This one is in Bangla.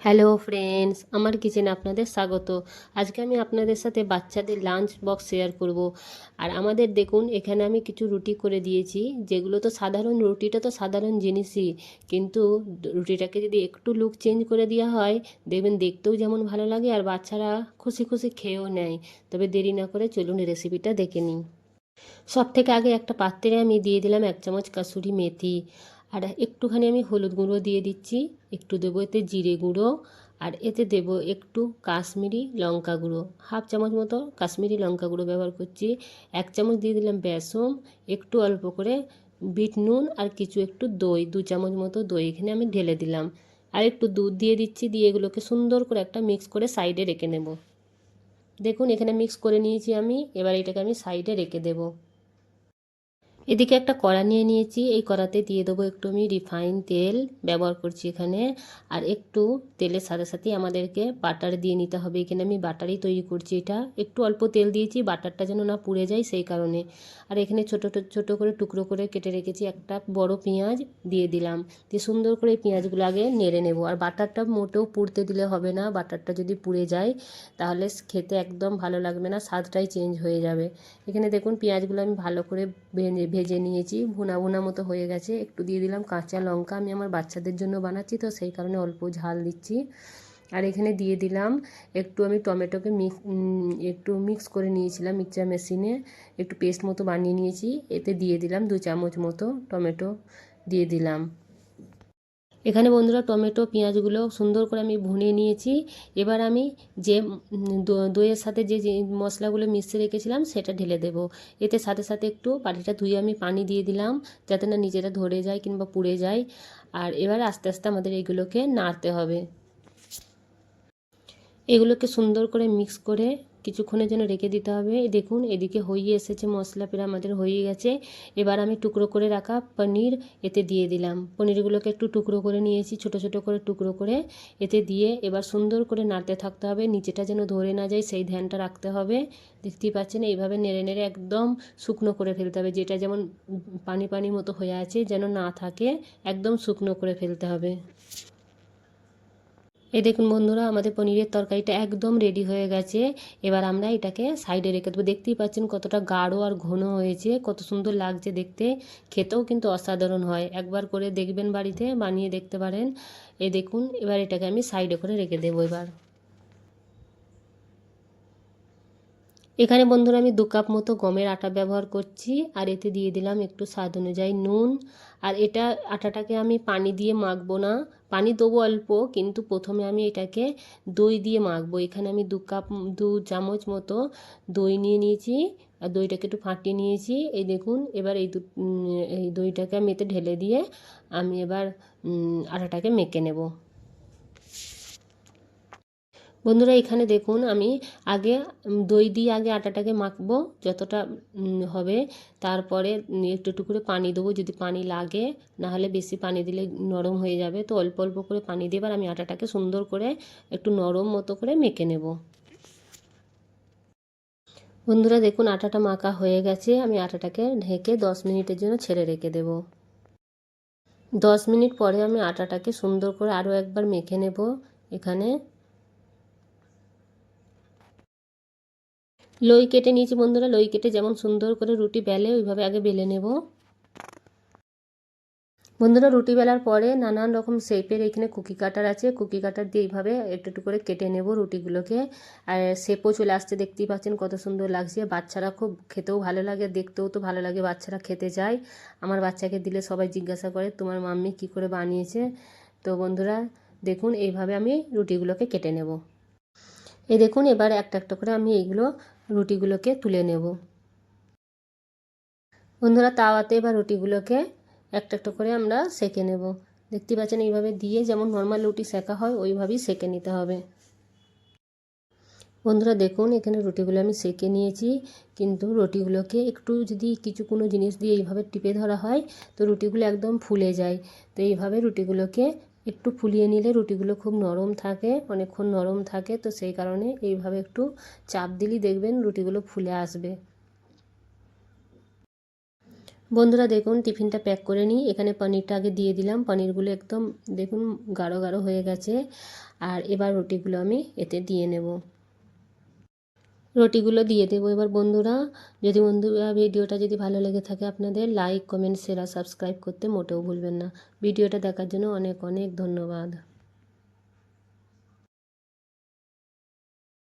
হ্যালো ফ্রেন্ডস আমার কিচেনে আপনাদের স্বাগত। আজকে আমি আপনাদের সাথে বাচ্চাদের লাঞ্চ বক্স শেয়ার করব। আর আমাদের দেখুন, এখানে আমি কিছু রুটি করে দিয়েছি। যেগুলো তো সাধারণ, রুটিটা তো সাধারণ জিনিসই। কিন্তু রুটিটাকে যদি একটু লুক চেঞ্জ করে দেওয়া হয়, দেখবেন দেখতেও যেমন ভালো লাগে আর বাচ্চারা খুশি খুশি খেয়েও নেয়। তবে দেরি না করে চলুন রেসিপিটা দেখে নিই। সব থেকে আগে একটা পাত্রে আমি দিয়ে দিলাম এক চামচ কাসুরি মেথি। আর একটুখানি আমি হলুদ গুঁড়ো দিয়ে দিচ্ছি। একটু দেবো এতে জিরে গুঁড়ো আর এতে দেবো একটু কাশ্মীরি লঙ্কা গুঁড়ো। হাফ চামচ মতো কাশ্মীরি লঙ্কা গুঁড়ো ব্যবহার করছি। এক চামচ দিয়ে দিলাম বেসন। একটু অল্প করে বিট নুন আর কিছু একটু দই, দু চামচ মতো দই এখানে আমি ঢেলে দিলাম। আর একটু দুধ দিয়ে দিচ্ছি, দিয়ে এগুলোকে সুন্দর করে একটা মিক্স করে সাইডে রেখে নেব। দেখুন, এখানে মিক্স করে নিয়েছি আমি। এবার এটাকে আমি সাইডে রেখে দেবো। এদিকে একটা কড়া নিয়ে নিয়েছি। এই কড়াতে দিয়ে দেবো একটু আমি রিফাইন তেল ব্যবহার করছি এখানে। আর একটু তেলের সাথে সাথে আমাদেরকে বাটার দিয়ে নিতে হবে। এখানে আমি বাটারই তৈরি করছি এটা। একটু অল্প তেল দিয়েছি বাটারটা যেন না পুড়ে যায় সেই কারণে। আর এখানে ছোটো ছোটো করে টুকরো করে কেটে রেখেছি একটা বড় পেঁয়াজ দিয়ে দিলাম। দিয়ে সুন্দর করে পেঁয়াজগুলো আগে নেড়ে নেব। আর বাটারটা মোটেও পুড়তে দিলে হবে না। বাটারটা যদি পুড়ে যায়, তাহলে খেতে একদম ভালো লাগবে না। স্বাদটাই চেঞ্জ হয়ে যাবে। এখানে দেখুন পেঁয়াজগুলো আমি ভালো করে ভেজে ভেজে নিয়েছি। ভুনা ভুনা মতো হয়ে গেছে। একটু দিয়ে দিলাম কাঁচা লঙ্কা। আমি আমার বাচ্চাদের জন্য বানাচ্ছি, তো সেই কারণে অল্প ঝাল দিচ্ছি। আর এখানে দিয়ে দিলাম, একটু আমি টমেটোকে মিক্স একটু মিক্স করে নিয়েছিলাম মিক্সার মেশিনে। একটু পেস্ট মতো বানিয়ে নিয়েছি। এতে দিয়ে দিলাম দু চামচ মতো টমেটো দিয়ে দিলাম। এখানে বন্ধুরা টমেটো, পেঁয়াজগুলো সুন্দর করে আমি ভুনে নিয়েছি। এবার আমি যে দইয়ের সাথে যে মশলাগুলো মিশিয়ে রেখেছিলাম সেটা ঢেলে দেব। এতে সাথে সাথে একটু বাটিটা ধুয়ে আমি পানি দিয়ে দিলাম যাতে না নিজেরা ধরে যায় কিংবা পুড়ে যায়। আর এবার আস্তে আস্তে আমাদের এগুলোকে নাড়তে হবে। এগুলোকে সুন্দর করে মিক্স করে কিছুক্ষণের জন্য রেখে দিতে হবে। দেখুন, এদিকে হয়ে এসেছে, মশলা পেরা আমাদের হয়ে গেছে। এবার আমি টুকরো করে রাখা পনির এতে দিয়ে দিলাম। পনিরগুলোকে একটু টুকরো করে নিয়েছি, ছোট ছোট করে টুকরো করে এতে দিয়ে এবার সুন্দর করে নাড়তে থাকতে হবে। নিচেটা যেন ধরে না যায়, সেই ধ্যানটা রাখতে হবে। দেখতেই পাচ্ছেন, এইভাবে নেড়ে নেড়ে একদম শুকনো করে ফেলতে হবে। যেটা যেমন পানি পানি মতো হয়ে আছে, যেন না থাকে, একদম শুকনো করে ফেলতে হবে। এই দেখুন বন্ধুরা, আমাদের পনিরের তরকারিটা একদম রেডি হয়ে গেছে। এবার আমরা এটাকে সাইডে রেখে দেবো। দেখতেই পাচ্ছেন কতটা গাঢ় আর ঘন হয়েছে, কত সুন্দর লাগছে দেখতে। খেতেও কিন্তু অসাধারণ হয়। একবার করে দেখবেন বাড়িতে, বানিয়ে দেখতে পারেন। এ দেখুন, এবার এটাকে আমি সাইডে করে রেখে দেবো এবার। এখানে বন্ধুরা আমি দু কাপ মতো গমের আটা ব্যবহার করছি, আর এতে দিয়ে দিলাম একটু স্বাদ অনুযায়ী নুন। আর এটা আটাটাকে আমি পানি দিয়ে মাখবো না, পানি দেবো অল্প, কিন্তু প্রথমে আমি এটাকে দই দিয়ে মাখবো। এখানে আমি দু কাপ, দু চামচ মতো দই নিয়ে নিয়েছি, আর দইটাকে একটু ফাটিয়ে নিয়েছি। এই দেখুন, এবার এই দু এই দইটাকে আমি এতে ঢেলে দিয়ে আমি এবার আটাটাকে মেখে নেব। বন্ধুরা, এখানে দেখুন, আমি আগে দই দিয়ে আগে আটাটাকে মাখবো, যতটা হবে। তারপরে একটু একটু করে পানি দেবো, যদি পানি লাগে না হলে বেশি পানি দিলে নরম হয়ে যাবে। তো অল্প অল্প করে পানি দেবার আমি আটাটাকে সুন্দর করে একটু নরম মতো করে মেখে নেব। বন্ধুরা, দেখুন, আটাটা মাখা হয়ে গেছে। আমি আটাটাকে ঢেকে দশ মিনিটের জন্য ছেড়ে রেখে দেব। দশ মিনিট পরে আমি আটাটাকে সুন্দর করে আরও একবার মেখে নেব। এখানে লই কেটে নিয়েছি বন্ধুরা, লই কেটে যেমন সুন্দর করে রুটি বেলে, ওইভাবে আগে বেলে নেব। বন্ধুরা, রুটি বেলার পরে নানান রকম শেপের এখানে কুকি কাটার আছে। কুকি কাটার দিয়ে এইভাবে একটু একটু করে কেটে নেব রুটিগুলোকে। আর শেপও চলে আসতে দেখতেই পাচ্ছেন কত সুন্দর লাগছে। বাচ্চারা খুব খেতেও ভালো লাগে, দেখতেও তো ভালো লাগে বাচ্চারা খেতে চায় আমার বাচ্চাকে দিলে সবাই জিজ্ঞাসা করে, তোমার মাম্মি কি করে বানিয়েছে? তো বন্ধুরা, দেখুন, এইভাবে আমি রুটিগুলোকে কেটে নেব। এই দেখুন, এবার একটা একটা করে আমি এইগুলো রুটিগুলোকে তুলে নেব। বন্ধুরা, তাওয়াতে বা রুটিগুলোকে একটা একটা করে আমরা সেকে নেব। দেখতে পাচ্ছেন, এইভাবে দিয়ে যেমন নর্মাল রুটি সেকা হয়, ওইভাবেই সেকে নিতে হবে। বন্ধুরা, দেখুন, এখানে রুটিগুলো আমি সেকে নিয়েছি। কিন্তু রুটিগুলোকে একটু যদি কিছু কোনো জিনিস দিয়ে এইভাবে টিপে ধরা হয়, তো রুটিগুলো একদম ফুলে যায়। তো এইভাবে রুটিগুলোকে একটু ফুলিয়ে নিলে রুটিগুলো খুব নরম থাকে, অনেকক্ষণ নরম থাকে, তো সেই কারণে এইভাবে একটু চাপ দিলেই দেখবেন রুটিগুলো ফুলে আসবে। বন্ধুরা, দেখুন, টিফিনটা প্যাক করে নিই। এখানে পনিরটা আগে দিয়ে দিলাম। পনিরগুলো একদম, দেখুন, গাঢ় গাঢ় হয়ে গেছে। আর এবার রুটিগুলো আমি এতে দিয়ে নেব। রুটিগুলো দিয়ে দেবো। এবার বন্ধুরা, যদি বন্ধুরা ভিডিওটা যদি ভালো লেগে থাকে আপনাদের লাইক কমেন্ট শেয়ার সাবস্ক্রাইব করতে মোটেও ভুলবেন না। ভিডিওটা দেখার জন্য অনেক অনেক ধন্যবাদ।